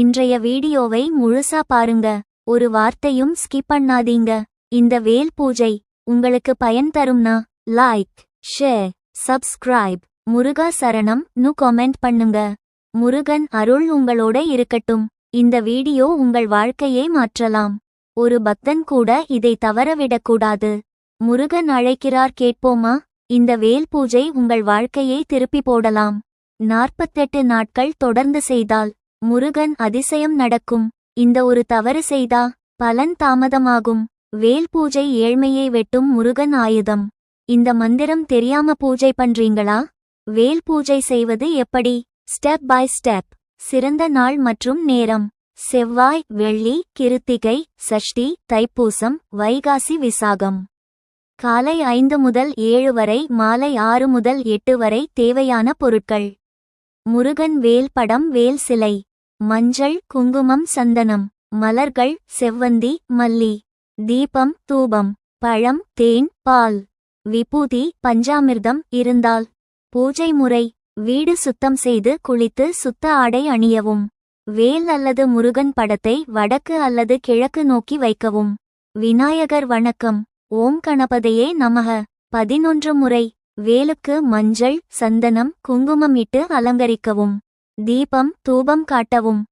இன்றைய வீடியோவை முழுசா பாருங்க. ஒரு வார்த்தையும் ஸ்கிப் பண்ணாதீங்க. இந்த வேல் பூஜை உங்களுக்கு பயன் தரும்னா லைக் ஷேர் சப்ஸ்கிரைப் முருகா சரணம். நு கமெண்ட் பண்ணுங்க. முருகன் அருள் உங்களோட இருக்கட்டும். இந்த வீடியோ உங்கள் வாழ்க்கையை மாற்றலாம். ஒரு பக்தன் கூட இதை தவறவிடக்கூடாது முருகன் அழைக்கிறார் கேட்போமா? இந்த வேல் பூஜை உங்கள் வாழ்க்கையை திருப்பி போடலாம். நாற்பத்தெட்டு நாட்கள் தொடர்ந்து செய்தால் முருகன் அதிசயம் நடக்கும். இந்த ஒரு தவறு செய்தா பலன் தாமதமாகும். வேல் பூஜை ஏழ்மையை வெட்டும் முருகன் ஆயுதம். இந்த மந்திரம் தெரியாம பூஜை பண்றீங்களா? வேல் பூஜை செய்வது எப்படி? Step by step. சிறந்த நாள் மற்றும் நேரம். செவ்வாய் வெள்ளி கிருத்திகை சஷ்டி தைப்பூசம் வைகாசி விசாகம். காலை ஐந்து முதல் ஏழு வரை மாலை ஆறு முதல் எட்டு வரை தேவையான பொருட்கள். முருகன் வேல் படம் வேல் சிலை. மஞ்சள் குங்குமம் சந்தனம். மலர்கள் செவ்வந்தி மல்லி. தீபம் தூபம். பழம் தேன் பால். விபூதி பஞ்சாமிர்தம் இருந்தால். பூஜை முறை. வீடு சுத்தம் செய்து குளித்து சுத்த ஆடை அணியவும். வேல் அல்லது முருகன் படத்தை வடக்கு அல்லது கிழக்கு நோக்கி வைக்கவும். விநாயகர் வணக்கம். ஓம் கணபதையே நமக. பதினொன்று முறை. வேலுக்கு மஞ்சள் சந்தனம் குங்குமம் இட்டு அலங்கரிக்கவும். தீபம் தூபம் காட்டவும்.